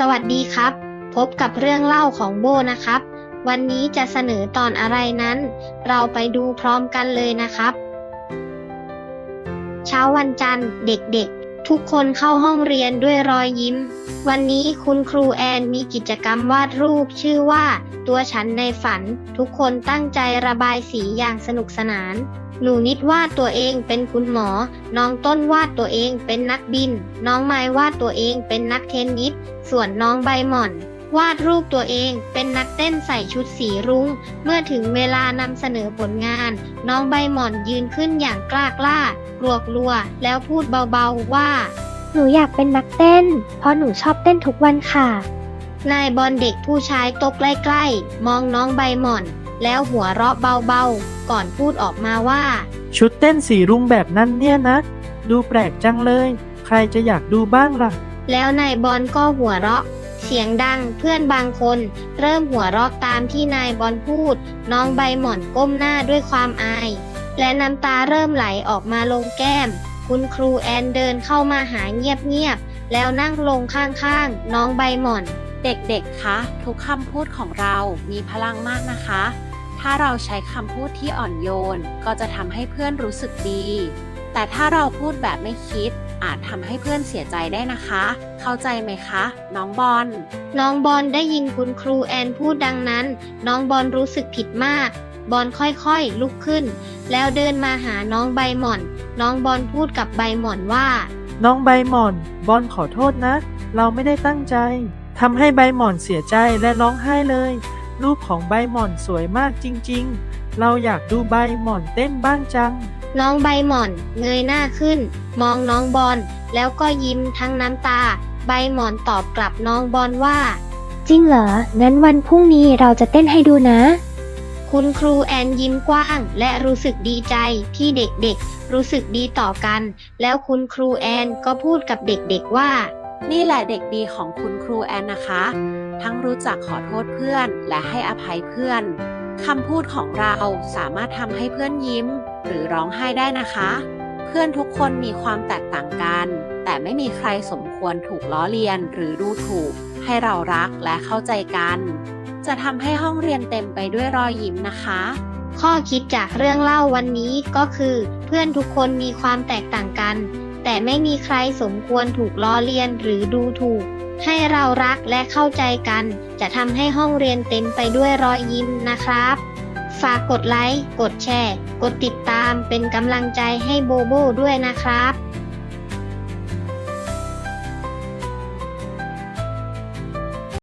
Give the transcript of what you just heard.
สวัสดีครับ พบกับเรื่องเล่าของโบนะครับ วันนี้จะเสนอตอนอะไรนั้น เราไปดูพร้อมกันเลยนะครับ เช้าวันจันทร์เด็กๆ ทุกคนเข้าห้องเรียนด้วยรอยยิ้ม วันนี้คุณครูแอนมีกิจกรรมวาดรูปชื่อว่า ตัวฉันในฝัน ทุกคนตั้งใจระบายสีอย่างสนุกสนาน หนูนิดวาดตัวเองเป็นคุณหมอ น้องต้นวาดตัวเองเป็นนักบิน น้องไม้วาดตัวเองเป็นนักเทนนิส ส่วนน้องใบหม่อน วาดรูปตัวเองเป็นนักเต้นใส่ชุดสีรุง้ง เมื่อถึงเวลานำเสนอผลงาน น้องใบหม่อนยืนขึ้นอย่างกล้ากล้ากลัวกลัวๆแล้วพูดเบาๆว่า หนูอยากเป็นนักเต้น เพราะหนูชอบเต้นทุกวันค่ะ นายบอลเด็กผู้ชายตกใกล้ๆ มองน้องใบหม่อน แล้วหัวเราะเบาๆ ก่อนพูดออกมาว่า ชุดเต้นสีรุ้งแบบนั้นเนี่ยนะ ดูแปลกจังเลย ใครจะอยากดูบ้างล่ะ แล้วนายบอลก็หัวเราะ เสียงดังเพื่อนบางคน เริ่มหัวเราะตามที่นายบอลพูด น้องใบหม่อนก้มหน้าด้วยความอาย และน้ำตาเริ่มไหลออกมาลงแก้ม คุณครูแอนเดินเข้ามาหาเงียบๆแล้วนั่งลงข้างๆน้องใบหม่อน เด็กๆ คะ ทุกคำพูดของเรามีพลังมากนะคะ ถ้าเราใช้คำพูดที่อ่อนโยน ก็จะทำให้เพื่อนรู้สึกดี แต่ถ้าเราพูดแบบไม่คิด อาจทำให้เพื่อนเสียใจได้นะคะ เข้าใจไหมคะ น้องบอล น้องบอลได้ยินคุณครูแอนพูดดังนั้น น้องบอลรู้สึกผิดมาก บอลค่อยๆ ลุกขึ้น แล้วเดินมาหาน้องใบหม่อน น้องบอลพูดกับใบหม่อนว่า น้องใบหม่อน บอลขอโทษนะ เราไม่ได้ตั้งใจ ทำให้ใบหม่อนเสียใจและร้องไห้เลย รูปของใบหม่อนสวยมากจริงๆ เราอยากดูใบหม่อนเต้นบ้างจัง น้องใบหม่อนเงยหน้าขึ้น มองน้องบอลแล้วก็ยิ้มทั้งน้ำตา ใบหม่อนตอบกลับน้องบอลว่า จริงเหรอ งั้นวันพรุ่งนี้เราจะเต้นให้ดูนะ คุณครูแอนยิ้มกว้าง และรู้สึกดีใจที่เด็กๆ รู้สึกดีต่อกัน แล้วคุณครูแอนก็พูดกับเด็กๆว่า นี่แหละเด็กดีของคุณครูแอนนะคะ ทั้งรู้จักขอโทษเพื่อนและให้อภัยเพื่อนคำพูดของเราสามารถทำให้เพื่อนยิ้ม หรือร้องไห้ได้นะคะ เพื่อนทุกคนมีความแตกต่างกัน แต่ไม่มีใครสมควรถูกล้อเลียนหรือดูถูก ให้เรารักและเข้าใจกัน จะทำให้ห้องเรียนเต็มไปด้วยรอยยิ้มนะคะ ข้อคิดจากเรื่องเล่าวันนี้ก็คือ เพื่อนทุกคนมีความแตกต่างกัน แต่ไม่มีใครสมควรถูกล้อเลียนหรือดูถูก ให้เรารักและเข้าใจกัน จะทำให้ห้องเรียนเต็มไปด้วยรอยยิ้มนะครับ ฝากกดไลค์ กดแชร์ กดติดตามเป็นกำลังใจให้โบโบด้วยนะครับ